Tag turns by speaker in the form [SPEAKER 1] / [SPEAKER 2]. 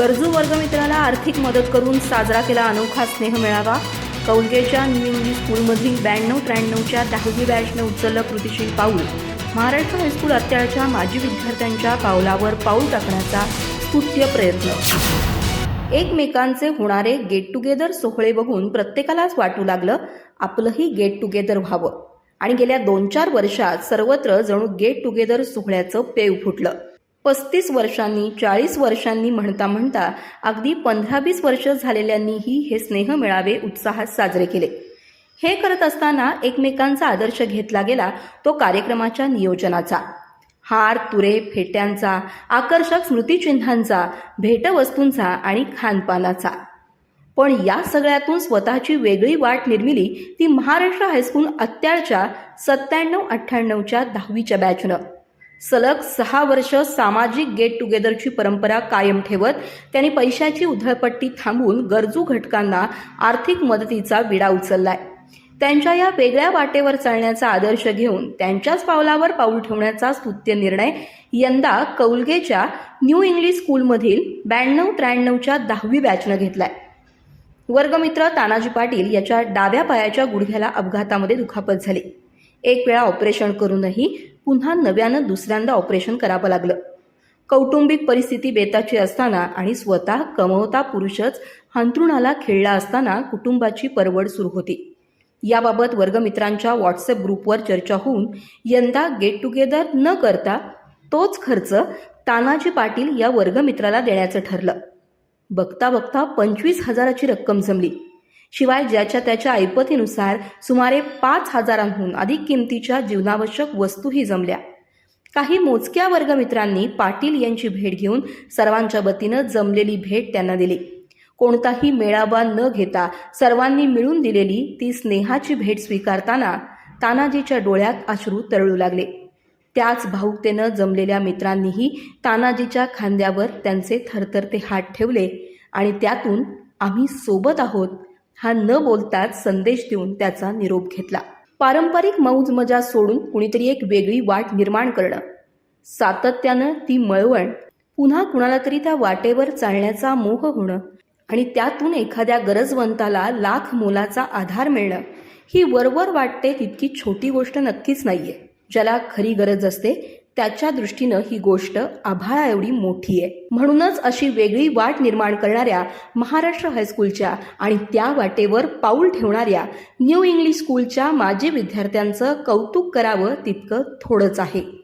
[SPEAKER 1] गरजू वर्गमित्राला आर्थिक मदत करून साजरा केला अनोखा स्नेह मेळावा. कौलगेच्या न्यू इंग्लिश स्कूलमधील ब्याण्णव त्र्याण्णवच्या दहावी बॅचनं उचललं कृतीशील पाऊल. महाराष्ट्र हायस्कूल अत्याळच्या माजी विद्यार्थ्यांच्या पावलावर पाऊल टाकण्याचा स्तुत्य प्रयत्न. एकमेकांचे होणारे गेट टुगेदर सोहळे बघून प्रत्येकालाच वाटू लागलं आपलंही गेट टुगेदर व्हावं. आणि गेल्या दोन चार वर्षात सर्वत्र जणू गेट टुगेदर सोहळ्याचं पेव फुटलं. पस्तीस वर्षांनी चाळीस वर्षांनी म्हणता म्हणता अगदी पंधरा वीस वर्ष झालेल्यांनीही हे स्नेह मेळावे उत्साहात साजरे केले. हे करत असताना एकमेकांचा आदर्श घेतला गेला तो कार्यक्रमाच्या नियोजनाचा. हार तुरे फेट्यांचा आकर्षक स्मृतिचिन्हांचा भेटवस्तूंचा आणि खानपानाचा. पण या सगळ्यातून स्वतःची वेगळी वाट निर्मिली ती महाराष्ट्र हायस्कूल अत्याळच्या सत्त्याण्णव अठ्ठ्याण्णवच्या दहावीच्या बॅचनं. सलग सहा वर्ष सामाजिक गेट टुगेदरची परंपरा कायम ठेवत त्यांनी पैशाची उधळपट्टी थांबवून गरजू घटकांना आर्थिक मदतीचा विडा उचललाय. त्यांच्या या वेगळ्या वाटेवर चालण्याचा आदर्श घेऊन त्यांच्याच पावलावर पाऊल ठेवण्याचा स्तुत्य निर्णय यंदा कौलगेच्या न्यू इंग्लिश स्कूलमधील ब्याण्णव त्र्याण्णवच्या दहावी बॅचनं घेतलाय. वर्गमित्र तानाजी पाटील याच्या डाव्या पायाच्या गुडघ्याला अपघातामध्ये दुखापत झाली. एक वेळा ऑपरेशन करूनही पुन्हा नव्यानं दुसऱ्यांदा ऑपरेशन करावं लागलं. कौटुंबिक परिस्थिती बेताची असताना आणि स्वतः कमवता पुरुषच हंतरुणाला खेळला असताना कुटुंबाची परवड सुरू होती. याबाबत वर्गमित्रांच्या व्हॉट्सअप ग्रुपवर चर्चा होऊन यंदा गेट टुगेदर न करता तोच खर्च तानाजी पाटील या वर्गमित्राला देण्याचं ठरलं. बघता बघता पंचवीस हजाराची रक्कम जमली. शिवाय ज्याच्या त्याच्या ऐपतीनुसार सुमारे पाच हजारांहून अधिक किमतीच्या जीवनावश्यक वस्तूही जमल्या. काही मोजक्या वर्गमित्रांनी पाटील यांची भेट घेऊन सर्वांच्या वतीनं जमलेली भेट त्यांना दिली. कोणताही मेळावा न घेता सर्वांनी मिळून दिलेली ती स्नेहाची भेट स्वीकारताना तानाजीच्या डोळ्यात अश्रू तरळू लागले. त्याच भाऊकतेनं जमलेल्या मित्रांनीही तानाजीच्या खांद्यावर त्यांचे थरथरते हात ठेवले आणि त्यातून आम्ही सोबत आहोत. हा न बोलताच संदेश देऊन त्याचा निरोप घेतला. पारंपरिक मौज मजा सोडून कुणीतरी एक वेगळी वाट निर्माण करणं. सातत्यानं ती मळवण पुन्हा कुणाला तरी त्या वाटेवर चालण्याचा मोह होणं आणि त्यातून एखाद्या गरजवंताला लाख मोलाचा आधार मिळणं ही वरवर वाटते तितकी छोटी गोष्ट नक्कीच नाहीये. ज्याला खरी गरज असते त्याच्या दृष्टीनं ही गोष्ट आभाळा एवढी मोठी आहे. म्हणूनच अशी वेगळी वाट निर्माण करणाऱ्या महाराष्ट्र हायस्कूलच्या आणि त्या वाटेवर पाऊल ठेवणाऱ्या न्यू इंग्लिश स्कूलच्या माजी विद्यार्थ्यांचं कौतुक करावं तितकं थोडंच आहे.